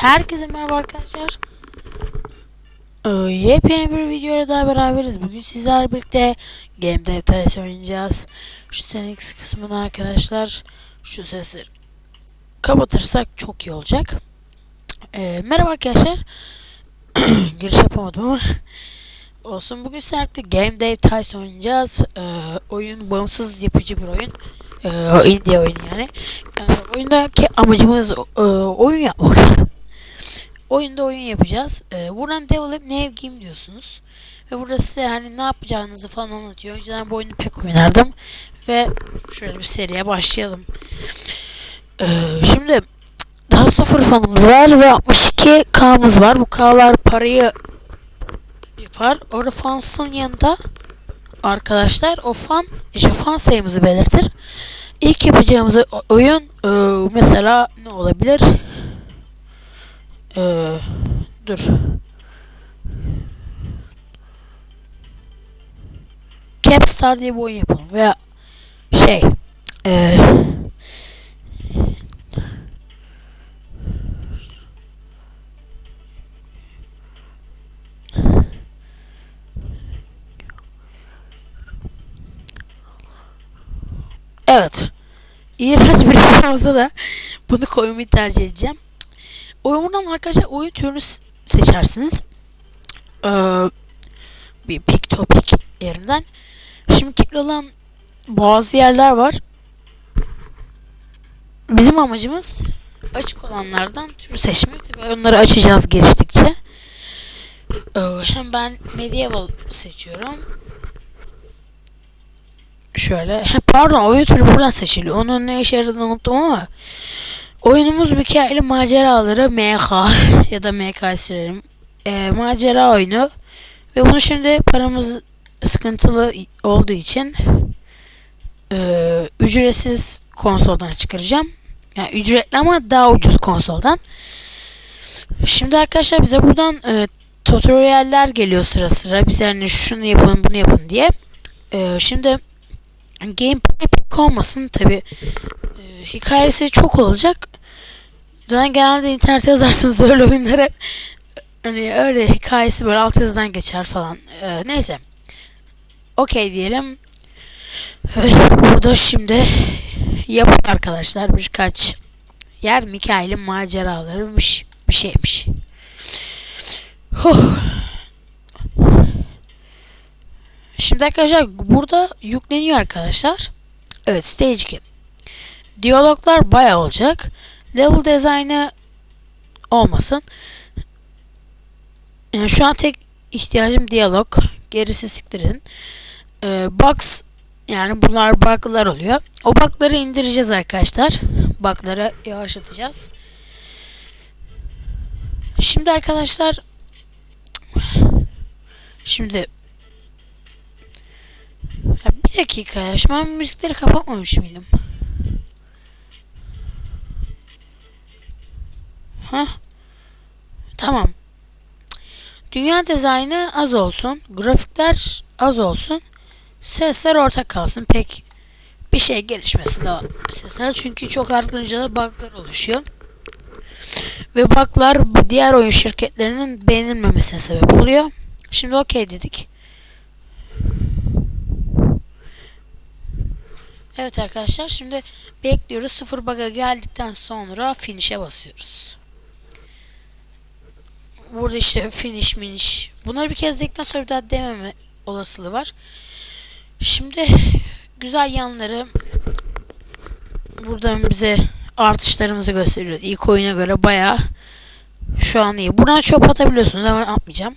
Herkese merhaba arkadaşlar. Ee, yepyeni bir videoyla daha beraberiz. Bugün sizlerle birlikte Game Dev TS oynayacağız. Şu Senix kısmını arkadaşlar şu sesi kapatırsak çok iyi olacak. Ee, merhaba arkadaşlar. Giriş yapamadım ama olsun. Bugün sizlerle Game Dev TS oynayacağız. Ee, oyun bağımsız yapıcı bir oyun. Ee, indie oyun yani. Ee, oyundaki amacımız e, oyun yapmak. Oyunda oyun yapacağız. Ee, buradan develop ne game diyorsunuz. Ve burada size hani ne yapacağınızı falan anlatıyor. Önceden bu oyunu pek oynardım. Ve şöyle bir seriye başlayalım. Ee, şimdi daha sıfır fanımız var ve 62 K'mız var. Bu K'lar parayı yapar. Orada fansın yanında arkadaşlar o fan işte fan sayımızı belirtir. İlk yapacağımız oyun e, mesela ne olabilir? E, dur. Capstar diye bir oyun yapalım veya şey e, Evet. İğrenç bir isim olsa da bunu koymayı tercih edeceğim. Oyundan arkadaşlar oyun türünü seçersiniz. Ee, bir pick topic yerinden. Şimdi kilitli olan bazı yerler var. Bizim amacımız açık olanlardan tür seçmek. Tabii onları açacağız geliştikçe. Ee, hem ben medieval seçiyorum. Şöyle. He, pardon oyun türü buradan seçiliyor. Onun ne işe yaradığını unuttum ama. Oyunumuz hikayeli maceraları MK ya da MK silelim. Ee, macera oyunu. Ve bunu şimdi paramız sıkıntılı olduğu için e, ücretsiz konsoldan çıkaracağım. Yani ücretli ama daha ucuz konsoldan. Şimdi arkadaşlar bize buradan e, tutorialler geliyor sıra sıra. Bize hani şunu yapın bunu yapın diye. E, şimdi gameplay olmasın tabi hikayesi çok olacak. Zaten genelde internete yazarsanız öyle oyunlar hep hani öyle hikayesi böyle alt yazıdan geçer falan. Ee, neyse. Okey diyelim. Evet, burada şimdi yapın arkadaşlar birkaç yer Mikail'in maceraları bir, bir şeymiş. Huh. Şimdi arkadaşlar burada yükleniyor arkadaşlar. Evet stage 2. Diyaloglar bayağı olacak. Level design'ı olmasın. Yani şu an tek ihtiyacım diyalog. Gerisi siktirin. Ee, bugs yani bunlar bug'lar oluyor. O bug'ları indireceğiz arkadaşlar. Bug'ları yavaşlatacağız. Şimdi arkadaşlar şimdi ya bir dakika ya. Şimdi ben müzikleri kapatmamış mıydım? Hah. Tamam. Dünya dizaynı az olsun. Grafikler az olsun. Sesler ortak kalsın. Pek bir şey gelişmesi daha sesler. Çünkü çok artınca da bug'lar oluşuyor. Ve bug'lar bu diğer oyun şirketlerinin beğenilmemesine sebep oluyor. Şimdi okey dedik. Evet arkadaşlar şimdi bekliyoruz. Sıfır bug'a geldikten sonra finish'e basıyoruz. Burada işte finish minish. Bunları bir kez dedikten sonra bir daha dememe olasılığı var. Şimdi güzel yanları buradan bize artışlarımızı gösteriyor. İlk oyuna göre bayağı şu an iyi. Buradan çöp atabiliyorsunuz ama atmayacağım.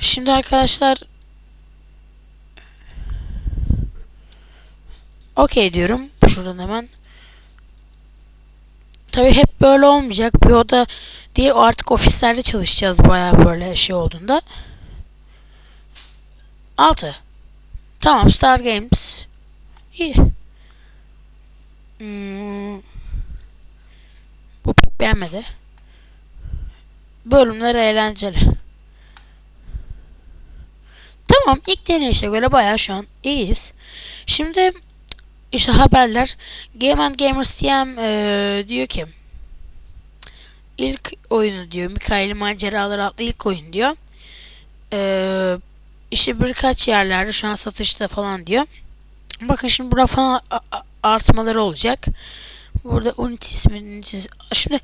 Şimdi arkadaşlar Okey diyorum. Şuradan hemen. Tabi hep böyle olmayacak. Bir oda değil artık ofislerde çalışacağız baya böyle şey olduğunda. 6. Tamam Star Games. İyi. Hmm. Bu beğenmedi. Bölümler eğlenceli. Tamam ilk deneyişe göre baya şu an iyiyiz. Şimdi işte haberler Game and Gamers TM eee, diyor ki ilk oyunu diyor. Mikail'in Maceraları adlı ilk oyun diyor. Ee, işte birkaç yerlerde şu an satışta falan diyor. Bakın şimdi burada falan artmaları olacak. Burada unit ismini Şimdi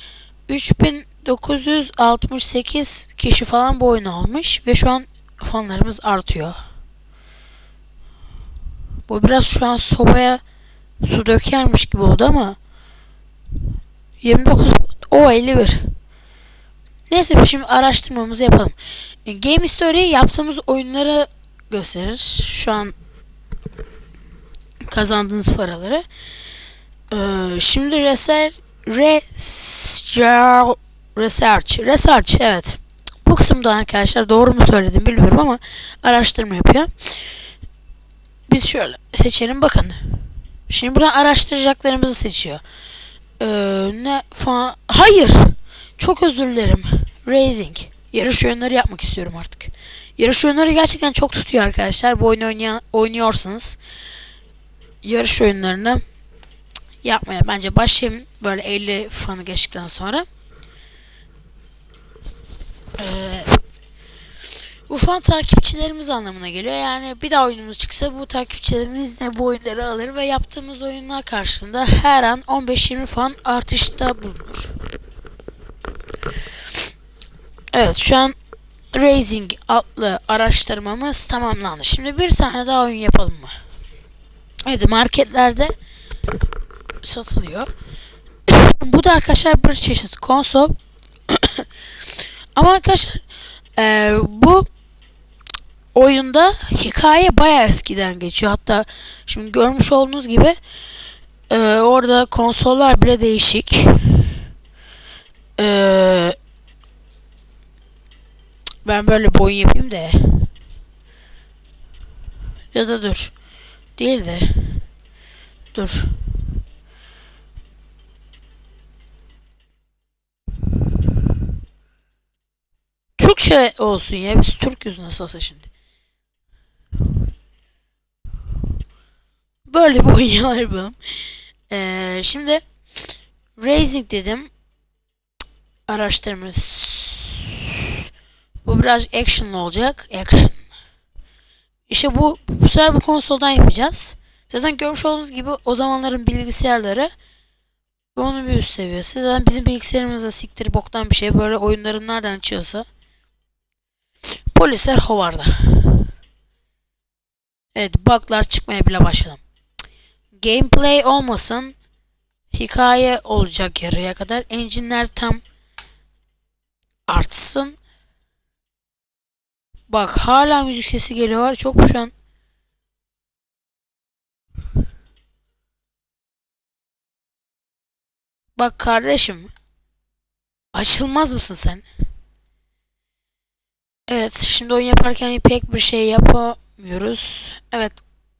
3968 kişi falan bu oyunu almış ve şu an fanlarımız artıyor. Bu biraz şu an sobaya su dökermiş gibi oldu ama 29 o 51. Neyse şimdi araştırmamızı yapalım. E, Game History yaptığımız oyunları gösterir. Şu an kazandığınız paraları. Ee, şimdi research, research, research, research evet. Bu kısımda arkadaşlar doğru mu söyledim bilmiyorum ama araştırma yapıyor. Biz şöyle seçelim bakın. Şimdi buradan araştıracaklarımızı seçiyor. Ee, ne fa Hayır. Çok özür dilerim. Racing. Yarış oyunları yapmak istiyorum artık. Yarış oyunları gerçekten çok tutuyor arkadaşlar. Bu oyunu oynayan, oynuyorsanız yarış oyunlarını yapmaya bence başlayayım. Böyle 50 fanı geçtikten sonra. Ee, fan takipçilerimiz anlamına geliyor. Yani bir daha oyunumuz çıksa bu takipçilerimiz de bu oyunları alır ve yaptığımız oyunlar karşılığında her an 15-20 fan artışta bulunur. Evet şu an Racing adlı araştırmamız tamamlandı. Şimdi bir tane daha oyun yapalım mı? Evet marketlerde satılıyor. Bu da arkadaşlar bir çeşit konsol. Ama arkadaşlar e, bu oyunda hikaye baya eskiden geçiyor. Hatta şimdi görmüş olduğunuz gibi e, orada konsollar bile değişik. E, ben böyle bir oyun yapayım da. Ya da dur. Değil de. Dur. Türkçe olsun ya. Biz Türk'üz nasılsa şimdi. Böyle bir oyun yapalım. Ee, şimdi Racing dedim. Araştırmamız. Bu biraz action'lı olacak. Action. İşte bu bu sefer bu konsoldan yapacağız. Zaten görmüş olduğunuz gibi o zamanların bilgisayarları onun bir üst seviyesi. Zaten bizim bilgisayarımızda siktir boktan bir şey. Böyle oyunların nereden açıyorsa. Polisler hovarda. Evet bug'lar çıkmaya bile başladı. Gameplay olmasın. Hikaye olacak yarıya kadar. Engine'ler tam artsın. Bak hala müzik sesi geliyor. Çok şu an Bak kardeşim. Açılmaz mısın sen? Evet, şimdi oyun yaparken pek bir şey yapamıyoruz. Evet,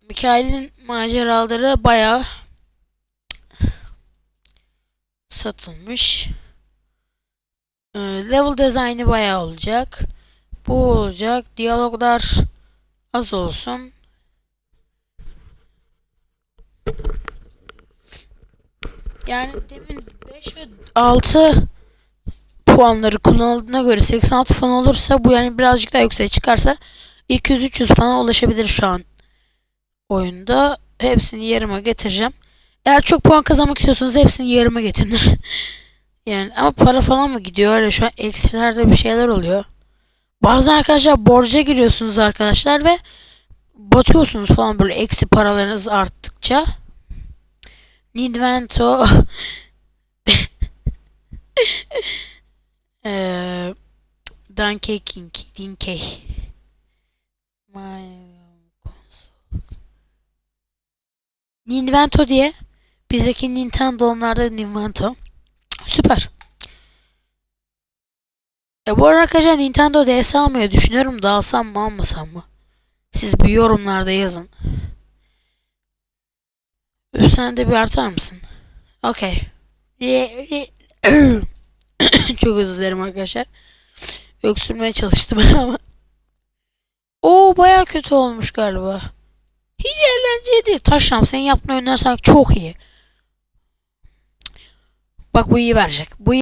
Mikail'in maceraları bayağı satılmış. Ee, level design'i bayağı olacak. Bu olacak. Diyaloglar az olsun. Yani demin 5 ve 6 puanları kullanıldığına göre 86 falan olursa bu yani birazcık daha yükseğe çıkarsa 200-300 falan ulaşabilir şu an oyunda. Hepsini yarıma getireceğim. Eğer çok puan kazanmak istiyorsanız hepsini yarıma getirin. yani ama para falan mı gidiyor öyle şu an eksilerde bir şeyler oluyor. Bazı arkadaşlar borca giriyorsunuz arkadaşlar ve batıyorsunuz falan böyle eksi paralarınız arttıkça. Nidvento Donkey King Dinkey Ninvento diye bizdeki Nintendo onlarda Ninvento süper e bu arkadaşlar Nintendo DS almayı düşünüyorum da alsam mı almasam mı siz bir yorumlarda yazın sen de bir artar mısın okey Çok özür dilerim arkadaşlar. Öksürmeye çalıştım ama. O baya kötü olmuş galiba. Hiç eğlenceli değil. Taşram senin yaptığın oyunlar sanki çok iyi. Bak bu iyi verecek. Bu iyi